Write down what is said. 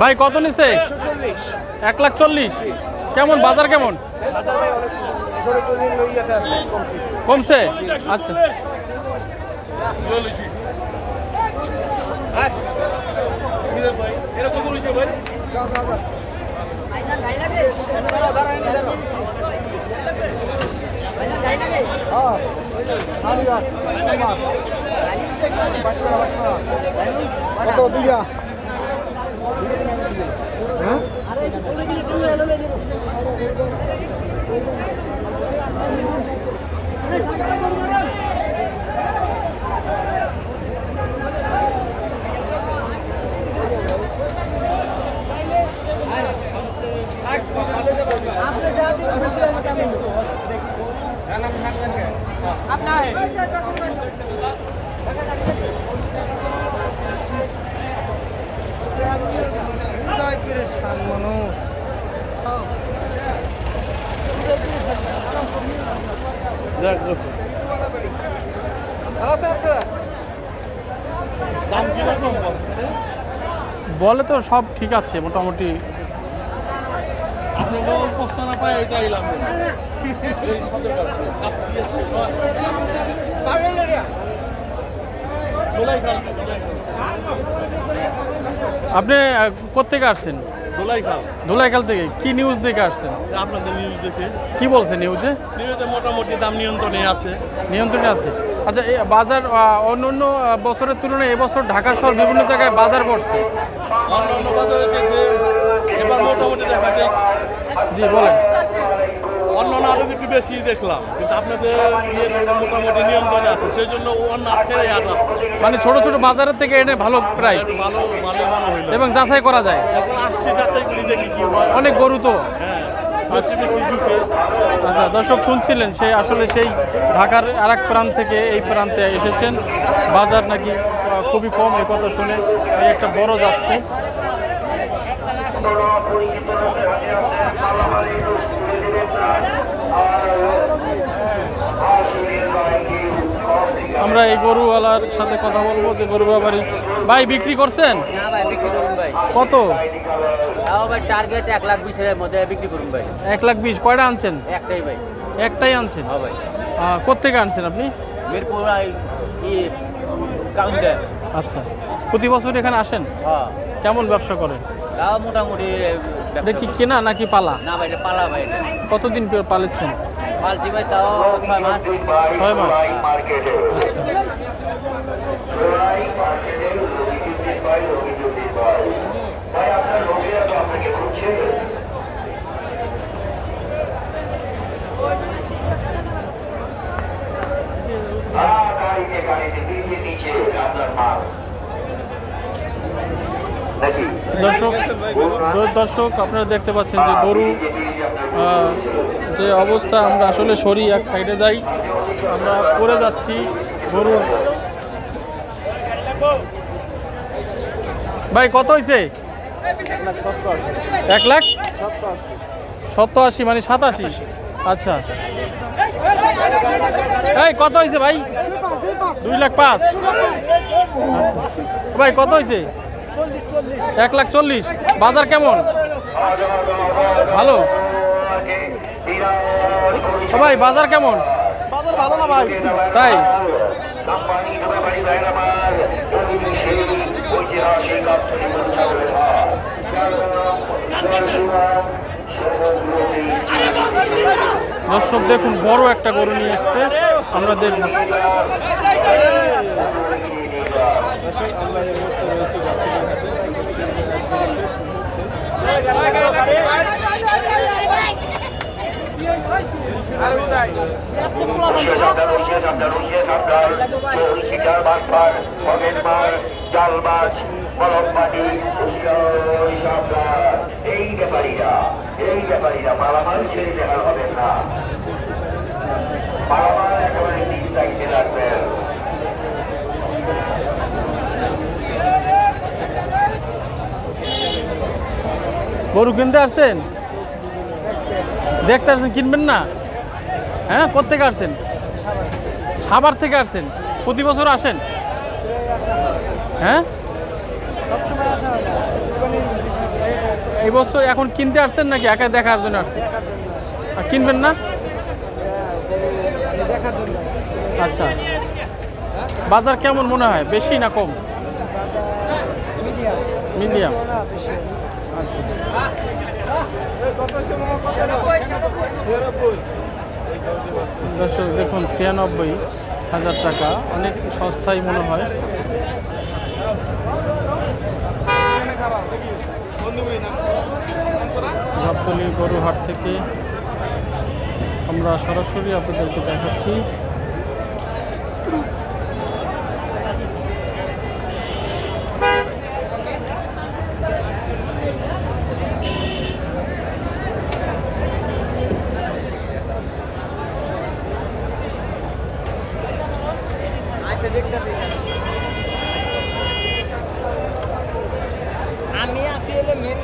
ভাই কত নিছে এক লাখ চল্লিশ কেমন বাজার কেমন কমছে আচ্ছা কত দুইয়া বলে তো সব ঠিক আছে মোটামুটি। আপনাকে না পাই আপনি আহ, কোত্থেকে আসছেন? দোলাই খাও ধুলাইখাল থেকে কি নিউজ দেখে আসছেন? আপনাদের নিউজ দেখে। কি বলছে নিউজে নিউজে মোটামুটি দাম নিয়ন্ত্রণে আছে। নিয়ন্ত্রণে আছে। আচ্ছা এই বাজার অন্য অন্য বছরের তুলনায় এবছর ঢাকা শহর বিভিন্ন জায়গায় বাজার বসছে অন্য অন্য বাজারে এবার মোটামুটি দেখা যায় জি বলেন। অন্য আরও একটু বেশি দেখলাম কিন্তু আপনাদের ইয়ে মোটামুটি নিয়ন্ত্রণে আছে সেই জন্য অন্য আর আছে। মানে ছোট ছোট বাজারের থেকে এনে ভালো প্রাইস ভালো ভালো মনে হইল। এবং যাচাই করা যায়। এখন আসছি যাচাই করি দেখি কি হয়। অনেক গরু তো। হ্যাঁ আচ্ছা দর্শক শুনছিলেন সে আসলে সেই ঢাকার আর এক প্রান্ত থেকে এই প্রান্তে এসেছেন। বাজার নাকি খুবই কম এ কথা শুনে এই একটা বড় যাচ্ছে। আমরা এই গরুওয়ালার সাথে কথা বলব যে গরু ব্যাপারী ভাই বিক্রি করছেন? না ভাই বিক্রি করুন ভাই। কত? ভাই টার্গেট এক লাখ বিশের মধ্যে বিক্রি করুন ভাই। এক লাখ বিশ কয়টা আনছেন? একটাই ভাই। একটাই আনছেন? হ্যাঁ ভাই। আহ, কোত্থেকে আনছেন আপনি? মিরপুর আচ্ছা। প্রতি বছর এখানে আসেন? হ্যাঁ। কেমন ব্যবসা করেন? মোটামুটি এটা কি। কেনা নাকি পালা? না ভাই এটা পালা ভাই এটা। কতদিন পর পালেছেন? পালছি ভাই তাও ছয় মাস। ছয় মাস? আচ্ছা। দর্শক দর্শক, আপনারা দেখতে পাচ্ছেন যে গরু যে অবস্থা, আমরা আসলে সরি, এক সাইডে যাই। আমরা পড়ে যাচ্ছি গরু ভাই, কত হয়েছে এক লাখ? সত্তর আশি। মানে সাতাশি? আচ্ছা। এই, কত হয়েছে ভাই? দুই লাখ পাঁচ। আচ্ছা। ভাই, কত হয়েছে এক লাখ চল্লিশ। বাজার কেমন? ভালো? ভাই বাজার কেমন? বাজার ভালো না ভাই। তাই? দর্শক দেখুন বড় একটা গরু নিয়ে এসছে। আমরা দেখব। গরু কিনতে আসছেন? দেখতে আসছেন কিনবেন না? হ্যাঁ কোথেকে আসছেন সাভার থেকে আসছেন প্রতি বছর আসেন? হ্যাঁ? এই বছর এখন কিনতে আসছেন নাকি? একা দেখার জন্য আসছেন? আর কিনবেন না? আচ্ছা। বাজার কেমন মনে হয়? বেশি না কম? মিডিয়াম। আচ্ছা। দর্শক, দেখুন, ছিয়ানব্বই হাজার টাকা। অনেক সস্তায় মনে হয়। গাবতলি গরুহাট থেকে আমরা সরাসরি আপনাদেরকে দেখাচ্ছি। আমি আসি এলে মেন